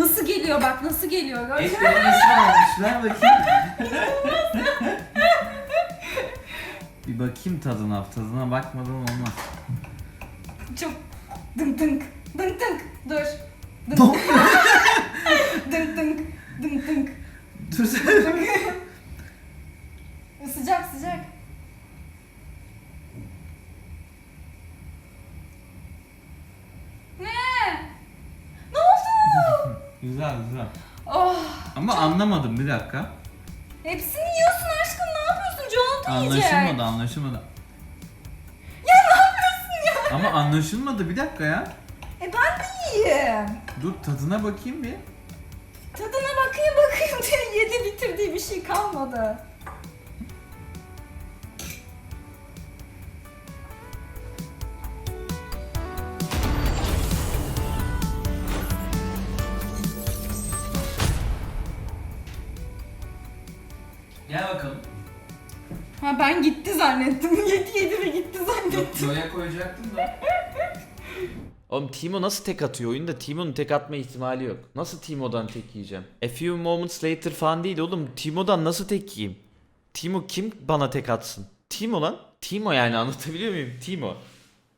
Nasıl geliyor bak nasıl geliyor gördün mü? denemesi almış. Ver bakayım. bir bakayım tadına. Tadına bakmadan olmaz. Çok dınk dınk dınk dınk dur. Ne Dınk oluyor? dınk dınk dınk dınk. Dur sen. Sıcak sıcak. Ne? Ne oldu? güzel güzel. oh, Ama anlamadım bir dakika. hepsini yiyorsun aşkım ne yapıyorsun? Jonathan yiyecek. Anlaşılmadı anlaşılmadı. Ya ne yapıyorsun ya? Ama anlaşılmadı bir dakika ya. E ben de yiyeyim. Dur tadına bakayım bir. Tadına bakayım bakayım diye yedi bitirdiği bir şey kalmadı. Ben gitti zannettim. Yedi yedi ve gitti zannettim. Böyle koyacaktım da. Oğlum Timo nasıl tek atıyor oyunda? Timo'nun tek atma ihtimali yok. Nasıl Timo'dan tek yiyeceğim? A few moments later falan değil oğlum. Timo'dan nasıl tek yiyeyim? Timo kim bana tek atsın? Timo lan. Timo yani anlatabiliyor muyum? Timo.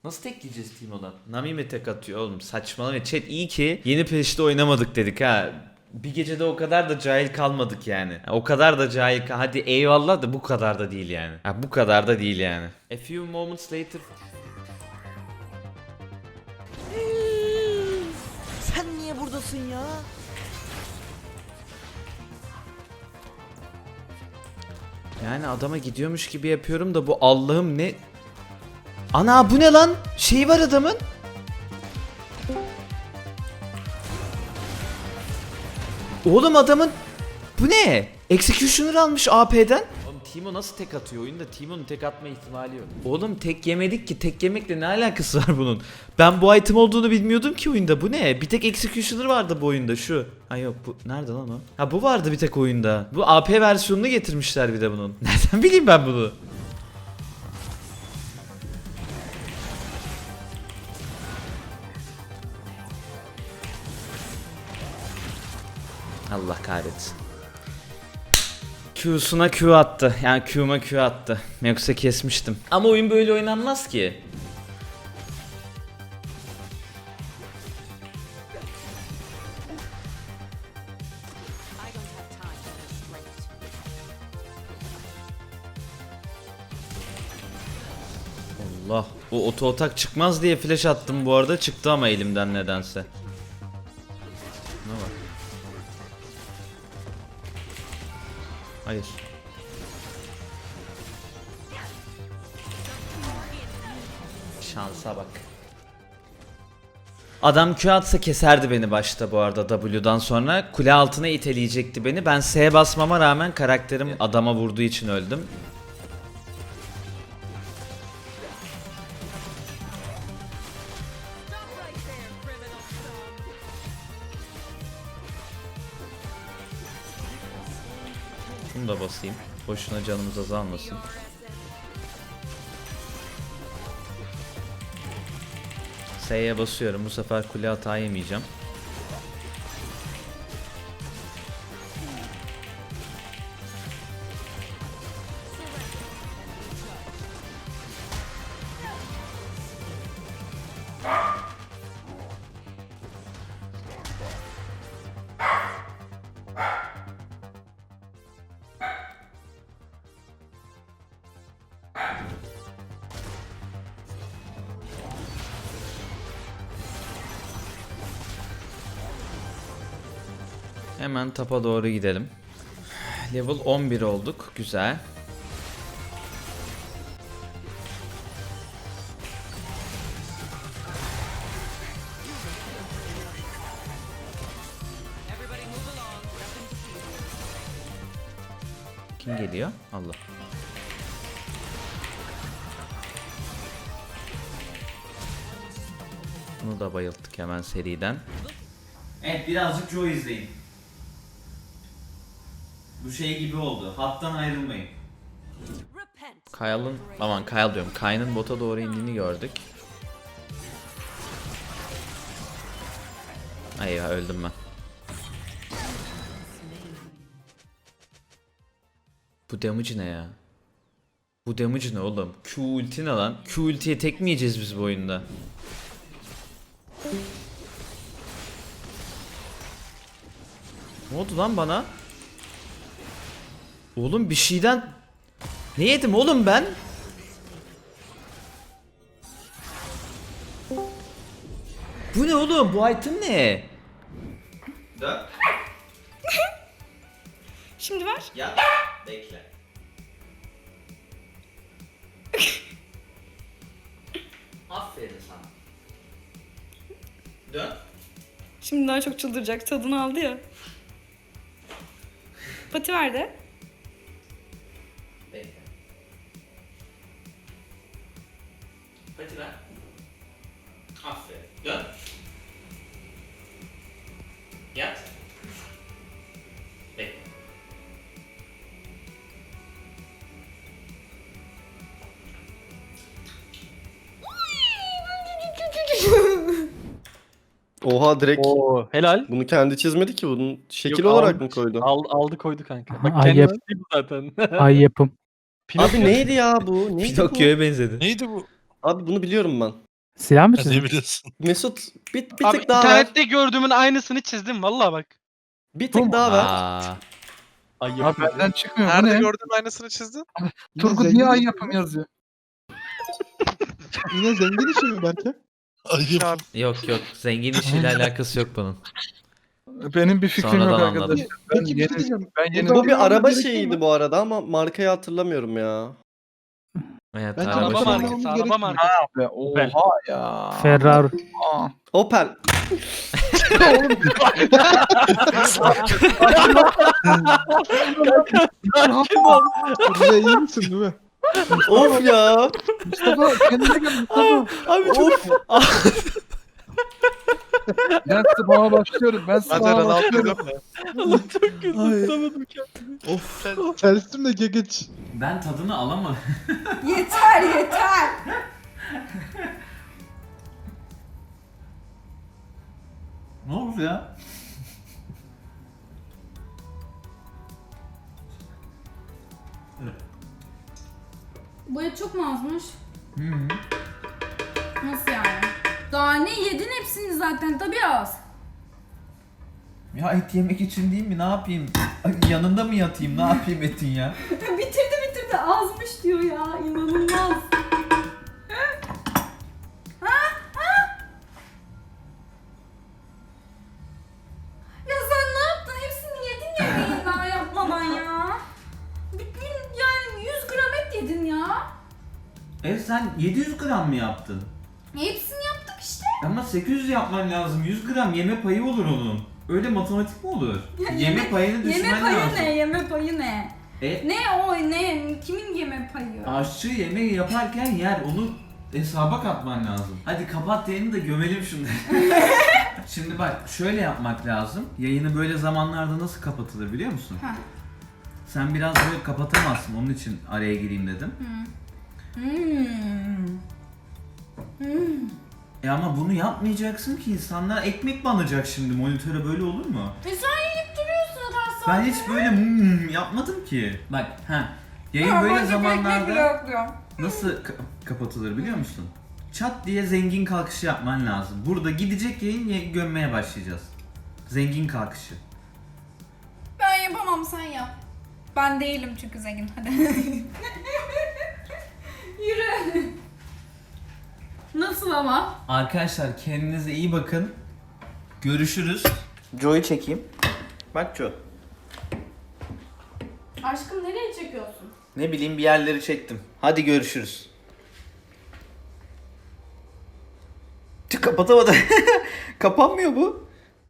Nasıl tek yiyeceğiz Timo'dan? Nami mi tek atıyor oğlum? Saçmalama. Chat iyi ki yeni peşte oynamadık dedik ha. Bir gecede o kadar da cahil kalmadık yani. O kadar da cahil Hadi eyvallah da bu kadar da değil yani. Ha, bu kadar da değil yani. A few moments later Sen niye buradasın ya? Yani adama gidiyormuş gibi yapıyorum da bu Allah'ım ne... Ana bu ne lan? Şey var adamın. Oğlum adamın... Bu ne? Executioner almış AP'den. Oğlum Timo nasıl tek atıyor oyunda? Timo'nun tek atma ihtimali yok. Oğlum tek yemedik ki. Tek yemekle ne alakası var bunun? Ben bu item olduğunu bilmiyordum ki oyunda. Bu ne? Bir tek Executioner vardı bu oyunda şu. Ha yok bu. Nerede lan o? Ha bu vardı bir tek oyunda. Bu AP versiyonunu getirmişler bir de bunun. Nereden bileyim ben bunu? Allah kahretsin. Q'suna Q attı. Yani Q'ma Q attı. Yoksa kesmiştim. Ama oyun böyle oynanmaz ki. Allah. Bu oto atak çıkmaz diye flash attım bu arada. Çıktı ama elimden nedense. Hayır. Şansa bak. Adam Q atsa keserdi beni başta bu arada W'dan sonra. Kule altına iteleyecekti beni. Ben S basmama rağmen karakterim adama vurduğu için öldüm. Bunu da basayım. Boşuna canımız azalmasın. S'ye basıyorum. Bu sefer kule hata yemeyeceğim. Hemen tapa doğru gidelim. Level 11 olduk. Güzel. Kim geliyor? Allah. Bunu da bayılttık hemen seriden. Evet birazcık Joe izleyin. Bu şey gibi oldu. Hattan ayrılmayın. Kyle'ın, aman Kyle diyorum. Kayn'ın bota doğru indiğini gördük. Eyvah öldüm ben. Bu damage ne ya? Bu damage ne oğlum? Q ulti ne lan? Q ultiye tek mi yiyeceğiz biz bu oyunda? Ne oldu lan bana? Oğlum bir şeyden... Ne yedim oğlum ben? Bu ne oğlum? Bu item ne? Şimdi ver. Ya bekle. Aferin sana. Dön. Şimdi daha çok çıldıracak. Tadını aldı ya. Pati ver de. Aferin. Dön. Yat. Bekle. Oha direkt Oo helal. bunu kendi çizmedi ki bunun şekil Yok, olarak almış. mı koydu? Al, aldı koydu kanka. Bak Ay, kendi yap- değil bu zaten. Ay yapım. Abi neydi ya bu? Neydi bu? Pinokyo'ya benzedi. Neydi bu? Abi bunu biliyorum ben. Silah mı çizdin? ne biliyorsun? Mesut bir, bir Abi tık daha ver. internette gördüğümün aynısını çizdim valla bak. Bir tık daha ver. Aa, Ay Abi yapma. benden çıkmıyor. Bu Nerede ne? gördüğün aynısını çizdin? Turgut niye ay yapım yazıyor? Yine zengin işi mi belki? Ayıp. yok yok zengin işiyle alakası yok bunun. Benim bir fikrim Sonradan yok anladım. arkadaşlar. Ben Peki bir şey yeni, diyeceğim. ben yeni Bu bir araba şeyiydi bu arada ama markayı hatırlamıyorum ya. Evet, Bence araba Araba şey şey- markası, anlamamız araba markası. be. Oha ya. Ferrari. Aa. Opel. Rüve iyi misin Rüve? of ya. Mustafa kendine gel Mustafa. Abi çok Ben spama başlıyorum. Ben Ben de spama Ronaldo başlıyorum. diyorum da. of. Tersim de gegeç. Ben tadını alamam. Yeter yeter. ne oldu ya? Bu et çok mu azmış? Hı -hı. Daha ne yedin hepsini zaten tabii az. Ya et yemek için değil mi? Ne yapayım? Ay, Yanında mı yatayım? Ne yapayım etin ya? bitirdi bitirdi azmış diyor ya inanılmaz. Ha? Ha? Ya sen ne yaptın? Hepsini yedin yemeğini daha yapmadan ya. Bütün yani 100 gram et yedin ya. E sen 700 gram mı yaptın? Hepsini. Ama 800 yapman lazım. 100 gram yeme payı olur onun. Öyle matematik mi olur? Ya yeme, payını düşmen Yeme payı lazım. ne? Yeme payı ne? E, Ne o ne? Kimin yeme payı? aşçı yemeği yaparken yer onu hesaba katman lazım. Hadi kapat yayını da gömelim şunu. Şimdi bak şöyle yapmak lazım. Yayını böyle zamanlarda nasıl kapatılır biliyor musun? Ha. Sen biraz böyle kapatamazsın. Onun için araya gireyim dedim. Hmm. Hmm. E ama bunu yapmayacaksın ki insanlar ekmek banacak şimdi monitöre böyle olur mu? E sen yiyip duruyorsun Hasan. Ben hiç böyle hmm yapmadım ki. Bak ha yayın böyle zamanlarda nasıl ka- kapatılır biliyor musun? Çat diye zengin kalkışı yapman lazım. Burada gidecek yayın ye- gömmeye başlayacağız. Zengin kalkışı. Ben yapamam sen yap. Ben değilim çünkü zengin. Hadi. Yürü. Nasıl ama? Arkadaşlar kendinize iyi bakın. Görüşürüz. Joe'yu çekeyim. Bak Joe. Aşkım nereye çekiyorsun? Ne bileyim bir yerleri çektim. Hadi görüşürüz. Tüh, Kapatamadım. Kapanmıyor bu.